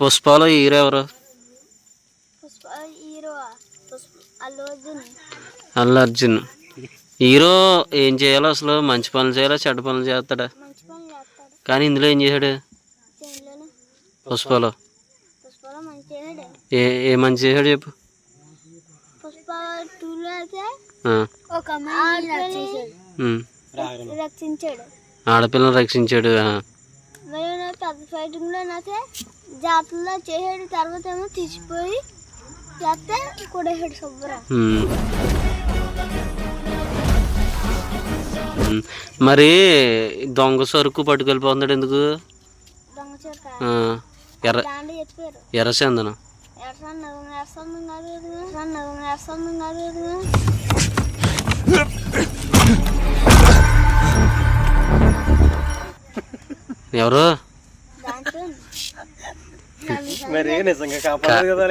పుష్పలో hero ఎవరు? Allu Arjun. Hero ఏం చేయాలో అసలు? మంచి పనులు చేయాలా? చెడ్డ పనులు చేస్తాడా? కానీ ఇందులో ఏం చేశాడు? పుష్పలో. ఏ ఏ మంచి చేశాడు చెప్పు. ఆడపిల్లని రక్షించాడు పెద్ద జాతరలో చేసాడు తర్వాత ఏమో తీసిపోయి చేస్తే కొడేసాడు శుభ్రం. మరి దొంగ సరుకు పట్టుకెళ్ళిపోతున్నాడు ఎందుకు? ఎర్ర ఎర్ర చందనం. ఎవరు దాంట్లో మరి నిజంగా కా- కాపాడదు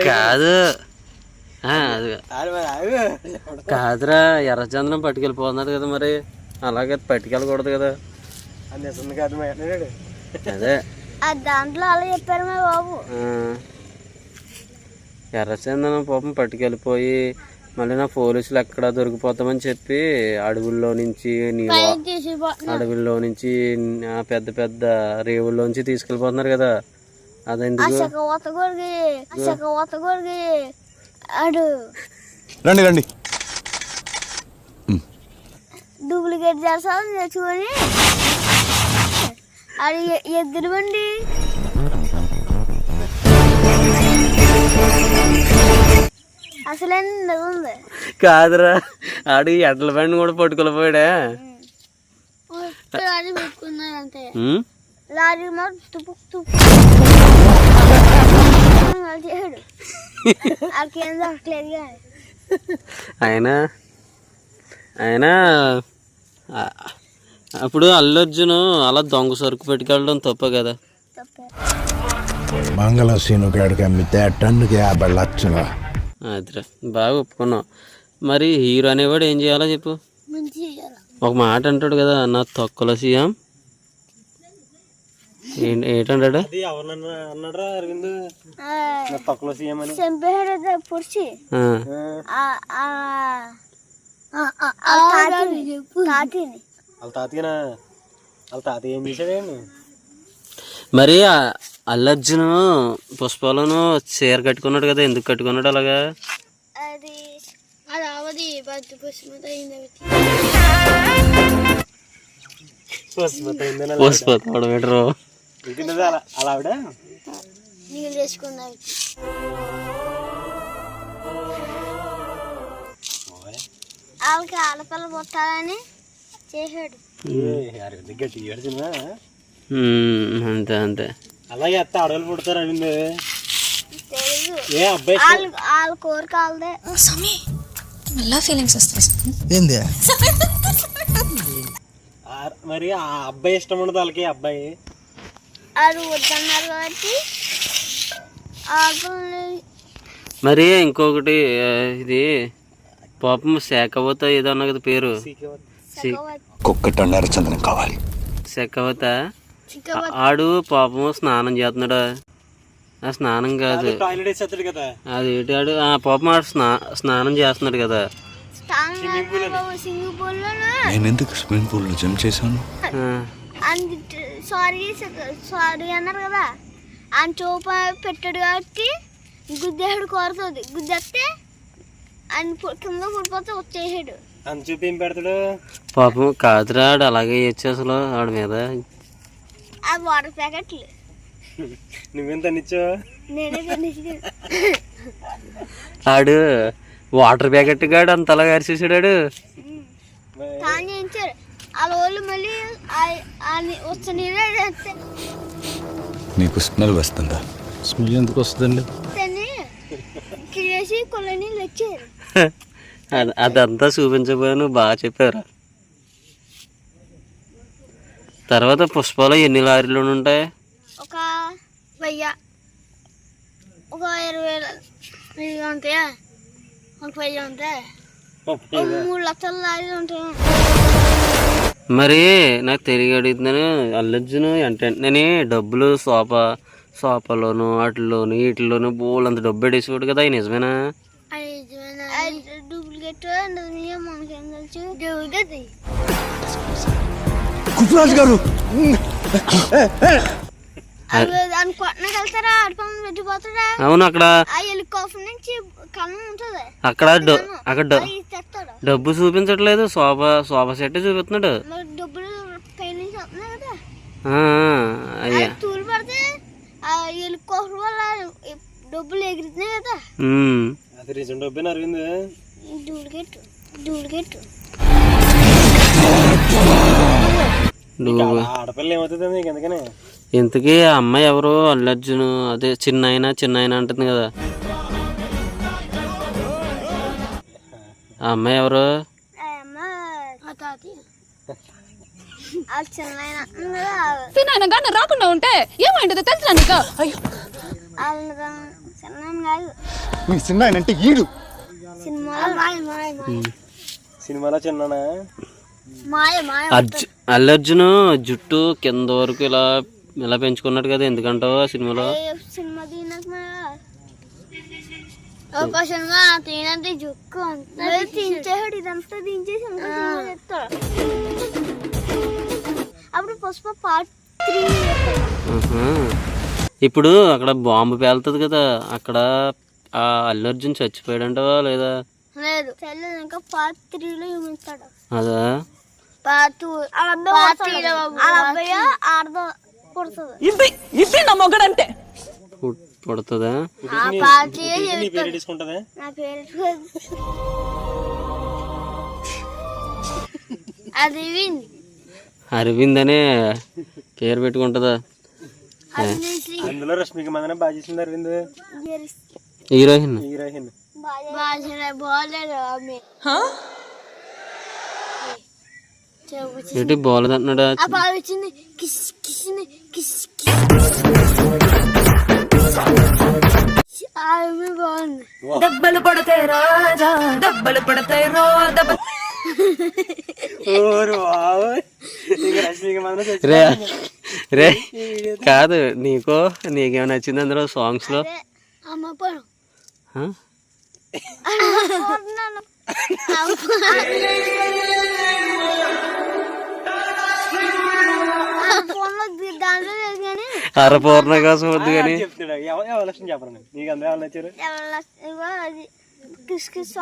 కదా. కాదురా ఎర్రచందనం పట్టుకెళ్ళిపోతున్నాడు కదా మరి. అలాగే పట్టుకెళ్ళకూడదు కదా. అది. దాంట్లో అలా చెప్పారు మా బాబు. ఎర్రచందనం పాపం పట్టుకెళ్ళిపోయి మళ్ళీ నా పోలీసులు ఎక్కడ దొరికిపోతామని చెప్పి అడవుల్లో నుంచి అడవుల్లో నుంచి పెద్ద పెద్ద రేవుల్లోంచి తీసుకెళ్ళిపోతున్నారు కదా. రండి రండి. డూప్లికేట్ చేస్తాను తెచ్చుకొని అది ఎద్దులు బండి. అసలే ఉంది. కాదురా ఆడు ఎడ్ల బండి కూడా పెట్టుకున్నాడు అంతే అక్కడ దొరకలేదు కానీ ఆయన ఆయన అప్పుడు అల్లు అర్జున్ అలా దొంగ సరుకు పెట్టుకెళ్ళడం తప్ప కదా. తప్పే. మంగళసీను కాడికి అమ్మితే టన్నుకి యాభై లక్షలు? అదిరా బాగా ఒప్పుకున్నావు. మరి హీరో అనేవాడు ఏం చేయాలో చెప్పు. ఒక మాట అంటాడు కదా నా తొక్కల సీఎం. ఏంటి ఏంటంటాడు? అది ఎవరన్నా అన్నాడు అరవింద్? నా తక్కువ సీఎం అని. చంపేసాడు పుడిచి ఆ, తాతిని వాళ్ళ తాతయ్యనా? వాళ్ళ తాతయ్య ఏం చేశాడండి? మరి ఆ అల్లు అర్జున్ పుష్పాలను చీర కట్టుకున్నాడు కదా ఎందుకు కట్టుకున్నాడు అలాగా? అది పుష్పత అలా అలా ఆవిడ? నీళ్ళు చేసుకున్నది వాళ్ళకి ఆడపిల్ల పుట్టాలని ఉమ్, అంతే అంతే. అలాగే అత్త అడవులు పుడతారు ఏ అబ్బాయి? వాళ్ళ కోరిక వాళ్ళదే. మళ్ళా ఫీలింగ్స్ వస్తాయి ఏంది? మరి ఆ అబ్బాయి ఇష్టం ఉండదు వాళ్ళకి అబ్బాయి. వాళ్ళు వద్దన్నారు కాబట్టి ఆకుల్ని మరి ఇంకొకటి ఇది పాపం శాఖవత ఏదో అన్నా కదా పేరు. సి- కుక్క టన్నర చందనం కావాలి. శాఖవత? ఆడు పాపం స్నానం చేస్తున్నాడా? ఆ స్నానం కాదు. టాయిలెట్ వేసేస్తాడు కదా. అది ఏంటి ఆడు? ఆ పాపం ఆడు స్నా స్నానం చేస్తున్నాడు కదా. నేను ఎందుకు స్విమ్మింగ్ పూల్లో జంప్ చేశాను? సారీ సారీ అన్నారు కదా. ఆయన చూప పెట్టాడు కాబట్టి గుద్దేసాడు కోరుతుంది. గుద్దేస్తే ఆయన కింద పడిపోతే వచ్చేసాడు. అంత చూపి ఏం పెడతాడు? పాపం కాదురా ఆడు అలాగే ఇచ్చి అసలు ఆడి మీద. ఆ వాటర్ ప్యాకెట్లు. నువ్వెంత నిచ్చో నేనే తినేసాను ఆడు వాటర్ ప్యాకెట్ గాడు అంత అలాగే అరిచేసాడు ఆడు. తాను చేయించారు వాళ్ళ వాళ్ళు మళ్ళీ వచ్చే నీకు స్మెల్ వస్తుందా? స్మెల్ ఎందుకు వస్తుందండి? నీళ్ళు వచ్చారు అది అదంతా చూపించబోయాను బాగా చెప్పారు తర్వాత పుష్పాలు ఎన్ని లారీలు ఉంటాయి? ఒక వెయ్యి. ఒక ఇరవై ఉంటాయా? ఒక వెయ్యి ఉంటాయి? మూడు లక్షల లారీలు ఉంటాయి మరి నాకు తెలియ అడుగుతున్నాను అల్లర్జున్ వెంటనే డబ్బులు సోఫా సోఫాలోను వాటిల్లోను వీటిల్లోను బోల్ అంత డబ్బు పెట్టేసేవాడు కదా అవి నిజమేనా? కుప్పరాజు గారు. అవును అక్కడ ఆ హెలికాప్టర్ నుంచి కన్నం ఉంటుంది. అక్కడ అక్కడ డబ్బు చూపించట్లేదు సోఫా సోఫా సెట్ చూపిస్తున్నాడు. అయ్యా. డబ్బులు ఎగురుతున్నాయి కదా. అది రీజన్ డూప్లికేట్ డూప్లికేట్ ఆడపిల్ల ఏమవుతుంది నీకు ఎందుకని ఇంతకీ అమ్మాయి ఎవరు? అల్లు అర్జున్. అదే చిన్న ఆయన చిన్న ఆయన అంటుంది కదా. ఆ అమ్మాయి ఎవరు? చిన్న కానీ రాకుండా ఉంటే ఏమైంటుందో తెలుసా నీకు? మీ చిన్న ఆయన అంటే ఈడు. సినిమాలో మాయ మాయ మాయ సినిమాలో చిన్ననా? మాయ మాయ అర్జు అల్లు అర్జున్ జుట్టు కింద వరకు ఇలా ఇలా పెంచుకున్నాడు కదా ఎందుకంటావు సినిమాలో? ఏ సినిమా ఒక సినిమా జుక్కు ఇదంతా దించేసి అప్పుడు పుష్ప పార్ట్ త్రీ ఆహా. ఇప్పుడు అక్కడ బాంబు పేలుతుంది కదా అక్కడ ఆ అల్లు అర్జున్ చచ్చిపోయాడంటావా లేదా? లేదు. తెలియదు ఇంకా పార్ట్ త్రీలో చూపిస్తాడు. అదా? పార్ట్ పార్ట్ త్రీలో అబ్బాయి ఆడదో పుడుతుంది ఇది ఇది నా మొగడంటే. పుట్- పుడుతుందా? అరవింద్. అనే పేరు పెట్టుకుంటుందా? అందులో రష్మిక మందన బాగా చేసింది అరవింద్. హీరోయిన్? హీరోయిన్. ఏంటి బాగోలేదు అంటున్నాడా? దెబ్బలు పడతాయి రాజా దెబ్బలు పడతాయి రో దెబ్బ రే రే కాదు నీకో నీకేమైనా నచ్చింది అందులో సాంగ్స్లో? అరపూర్ణ కోసం వద్దు కానీ. Kiss kiss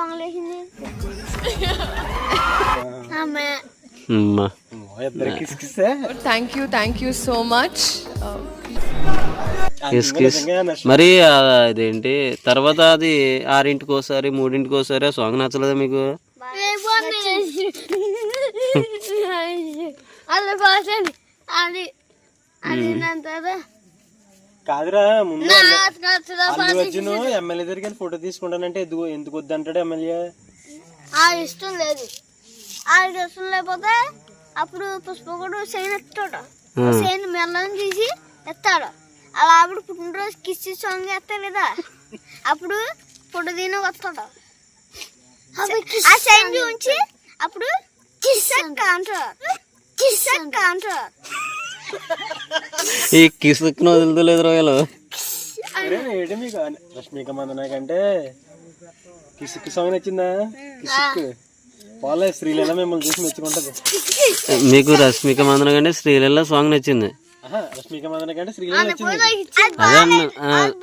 you so much. Uh, kiss kiss మరి అదేంటి తర్వాత అది ఆరింటికి ఒకసారి మూడింటికి ఒకసారి ఆ సాంగ్ నచ్చలేదా. మీకు అది బాసండి అది అది నంతదా కాదురా ముందు అల్లు అర్జున్ ఎమ్మెల్యే దగ్గరికి వెళ్ళి ఫోటో తీసుకుంటానంటే ఎందుకు ఎందుకు వద్దు అంటాడు ఎమ్మెల్యే? ఆ ఇష్టం లేదు. ఆ ఇష్టం లేకపోతే అప్పుడు పుష్పకుడు సైన్ ఎత్తాడు సైన్ మెల్లని తీసి ఎత్తాడు. అలా అప్పుడు పుట్టినరోజు కిస్ సాంగ్ ఎత్తాడు కదా. అప్పుడు ఫోటో దీని వస్తాడు. ఆ సైన్ చూపించి అప్పుడు కిస్ అంటాడు. కిస్ అంటాడు. ఈ కిసుక్ను వదులుతలేదు రోయలు. ఏంటి మీకు? రష్మిక మందన కంటే కిసుక్ సాంగ్ నచ్చిందా? కిసుక్ వాళ్ళే శ్రీలీల మిమ్మల్ని చూసి మెచ్చుకుంటది మీకు రష్మిక మందన కంటే శ్రీలీల సాంగ్ నచ్చింది. రష్మిక మందన కంటే శ్రీలీల నచ్చింది. అదే అన్న అది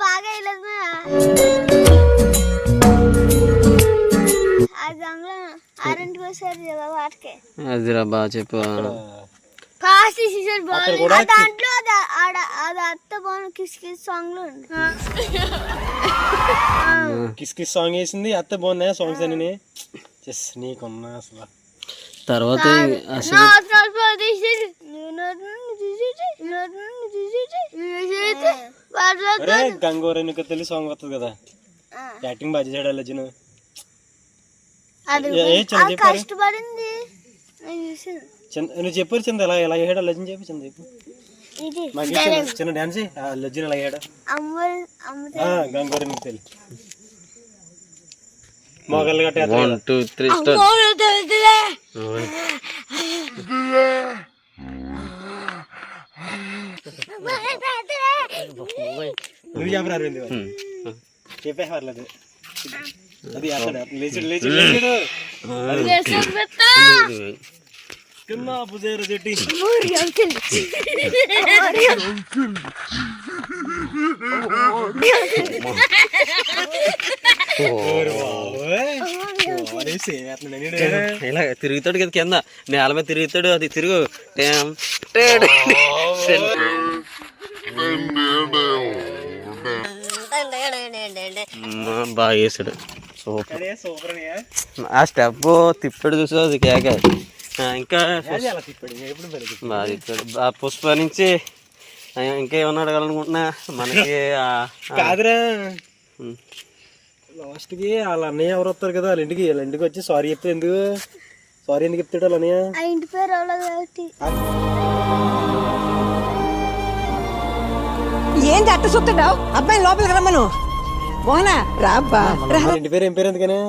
అదిరా బాగా చెప్పు. ఫాస్ట్ సీజన్ బాగుంది ఆ దాంట్లో అది అత్త బాగుంది కిస్ కిస్ సాంగ్లో ఉంది కిస్ కిస్ సాంగ్ వేసింది అత్త బాగున్నాయా సాంగ్స్ అని చెస్ నీకున్నా అసలు తర్వాత అసలు నా అసలు తీసేది నువ్వు నన్ను చూసేది నన్ను చూసేది చూసేది వాటిలో అరే గంగోర ఎన్నిక తల్లి సాంగ్ వస్తుంది కదా యాక్టింగ్ బాగా చేశాడు అల్లు అర్జున్ అది ఏ- ఏ చిన్న నువ్వు చెప్పారు చంద ఎలా ఎలా అల్లు అర్జున్ చెప్పి చంద చెప్పు. మాకు చిన్న- డాన్స్ అర్జున్ ఎలా ఆ, గంగోర ఎన్నిక తల్లి మోగళ్ళు గట్ట వన్ టూ త్రీ స్టార్ నువ్వు చెప్పరా అరవింద్ చెప్పే పర్లేదు. అది అతడు. లేచుడు లేచుడు లేచుడు కింద పుజేరు చెట్టి ఇలా తిరుగుతాడు కదా కింద. నేల మీద తిరుగుతాడు అది తిరుగు. టేం, టేడు. అమ్మా, బాగా వేసాడు సూపర్ ఆ స్టెప్ తిప్పాడు చూసా అది కేక. ఇంకా ఆ పుష్ప నుంచి ఆ, ఇంకా ఏమన్నా అడగాలనుకుంటున్నా? మనకి కాదురా. ఉమ్. లాస్ట్కి వాళ్ళ అన్నయ్య ఎవరు వస్తారు కదా వాళ్ళ ఇంటికి వాళ్ళ ఇంటికి వచ్చి సారీ చెప్తే ఎందుకు? సారీ ఎందుకు చెప్తాడు వాళ్ళ అన్నయ్య? ఆ ఇంటి పేరు ఏంది అట్ట చూస్తున్నావు అబ్బాయి లోపలికి రమ్మను. మోహనా రా అబ్బా రా. వాళ్ళ ఇంటి పేరు ఏం పేరు ఎందుకనే?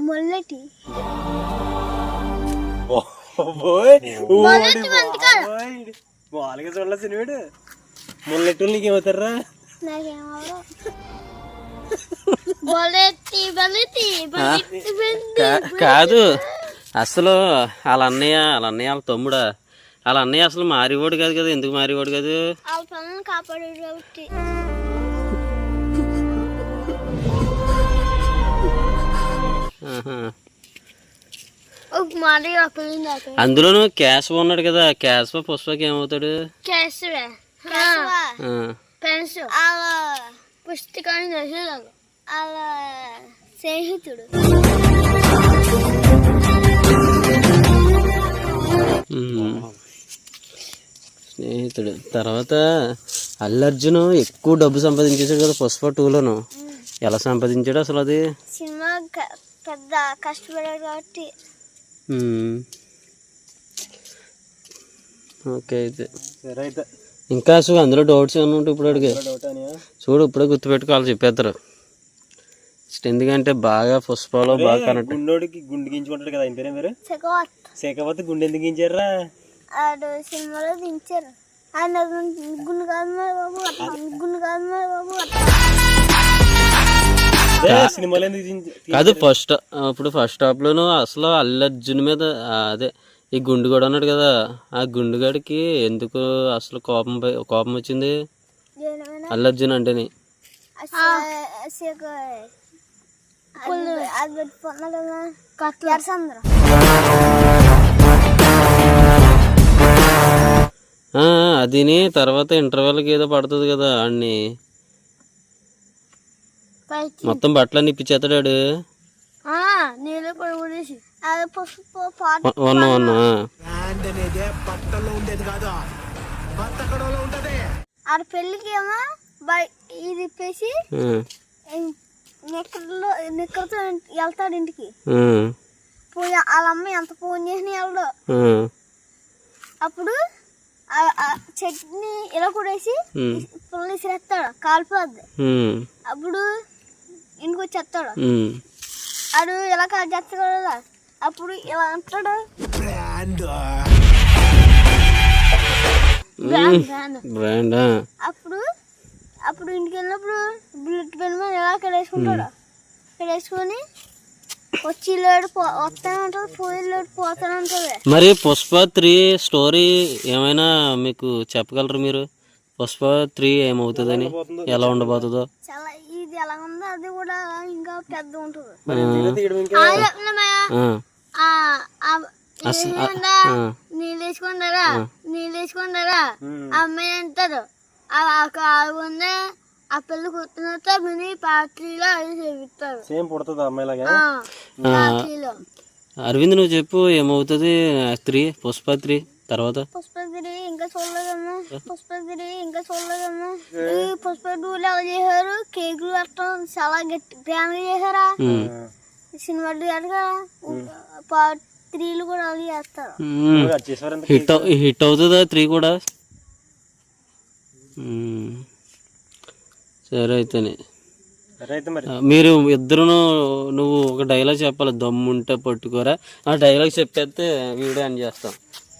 మొల్లటి. వాళ్ళకి చూడలేదు వీడు ముల్లెట్టులు నీకేమవుతారా నాకేమో బొల్లెట్టి బొల్లెట్టి బొల్లెట్టి బొల్లెట్టి కా- కాదు. అసలు వాళ్ళ అన్నయ్య వాళ్ళ అన్నయ్య వాళ్ళ తమ్ముడా? వాళ్ళ అన్నయ్య అసలు మారివాడు కాదు కదా. ఎందుకు మారివాడు కాదు? ఆహా. ఒక మాట అక్కడికి దాకా అందులోనూ క్యాష్ ఉన్నాడు కదా క్యాష్ పుష్పకి ఏమవుతాడు? స్నేహితుడు. స్నేహితుడు. తర్వాత అల్లర్జున్ ఎక్కువ డబ్బు సంపాదించేసాడు కదా పుష్ప టూలోను. ఎలా సంపాదించాడు అసలు అది? సినిమా పెద్ద కష్టపడాడు కాబట్టి. ఓకే అయితే. సరే అయితే. ఇంకా అసలు అందులో డౌట్స్ ఏమన్నా ఉంటే ఇప్పుడు అడిగే. చూడు ఇప్పుడే గుర్తుపెట్టుకోవాలి చెప్పేస్తారు. ఎందుకంటే బాగా పుష్పలో బాగా కనెక్ట్. గుండోడికి గుండు గించుకుంటాడు కదా ఆయన పేరే మీరు సెకవత్ శేఖవత్ గుండె ఎందుకు గించారా? ఆడు సినిమాలో దించారు. ఆయన గుండు కాదు బాబు గుండు కాదు బాబు సినిమాలో కాదు ఫస్ట్ ఇప్పుడు ఫస్ట్ హాఫ్ లోను అసలు అల్లర్జున్ మీద అదే ఈ గుండుగాడు అన్నాడు కదా ఆ గుండుగాడికి ఎందుకు అసలు కోపం పై- కోపం వచ్చింది? అల్లర్జున్ అంటేనే. అదిని తర్వాత ఇంటర్వెల్కి ఏదో పడుతుంది కదా అన్ని. మొత్తం బట్టలన్నీ కూడా వన్ వన్ ఆ. ఆడ పెళ్ళికి ఏమో ఇది ఇప్పేసి నిక్కర్లో నిక్కర్తో వెళ్తాడు ఇంటికి. పోయి వాళ్ళ అమ్మ ఎంత ఫోన్ చేసిన వెళ్ళడు. అప్పుడు చట్నీ ఇలా కూడేసి ఉమ్, పుల్ల విసిరేస్తాడు కాలిపోద్ది. అప్పుడు ఇంటికి వచ్చేస్తాడు ఉమ్. ఆడు ఇలా కాల్ చేస్తాడు కదా అప్పుడు ఇలా అంటాడు? బ్రాండ్. అప్పుడు అప్పుడు ఇంటికి వెళ్ళినప్పుడు బుల్లెట్ పెన్ మీద ఇలా కడేసుకుంటాడు? కడేసుకొని వచ్చి లేడు పో వస్తానే ఉంటుంది పోయి లేడు పోతానే ఉంటుంది మరి పుష్ప త్రీ స్టోరీ ఏమైనా మీకు చెప్పగలరు మీరు? పుష్ప త్రీ ఏమవుతుందని? ఎలా ఉండబోతుందో? చాలా ఇది ఎలా ఉందో అది కూడా ఇంకా పెద్ద ఉంటుంది. నీళ్ళు వేసుకుంటారా? నీళ్ళు వేసుకుంటారా? ఆ అమ్మాయి అంటారు ఆ ఉంది? ఆ పిల్ల కుట్టినతో మినీ పార్టీలో అది చేపిస్తారు. సేమ్ పుడుతుంది అమ్మాయిలాగా అరవింద్ నువ్వు చెప్పు ఏమవుతుంది? త్రీ పుష్ప త్రీ తర్వాత? పుష్పగిరి ఇంకా చూడలేదమ్మా పుష్పగిరి ఇంకా చూడలేదమ్మా ఈ పుష్ప టూలు ఎలా చేశారు? కేకులు పెట్టడం చాలా గట్టి గ్రాండ్ చేశారా. సినిమా పార్ట్ త్రీలు కూడా అలా చేస్తారు. హిట్ అవ్- హిట్ అవుతుందా త్రీ కూడా. సరే అయితేనే. సరే అయితే మరి. ఆ, మీరు ఇద్దరు నువ్వు ఒక డైలాగ్ చెప్పాలి. దమ్ముంటే పట్టుకోరా. ఆ డైలాగ్ చెప్పేస్తే వీడియో అని చేస్తాం.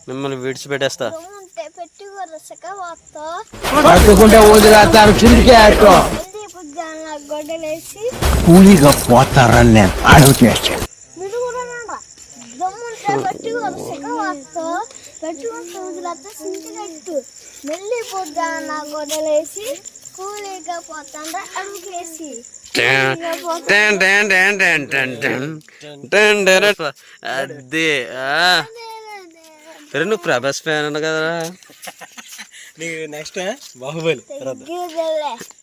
మిమ్మల్ని విడిచిపెట్టేస్తా పట్టుకుంటే కిందికి కూలీగా పోతారని నేను కూలీగా అడుగులేసి. అది సరే నువ్వు ప్రభాస్ ఫ్యాన్ అన్న కదా నీకు నెక్స్ట్ బాహుబలి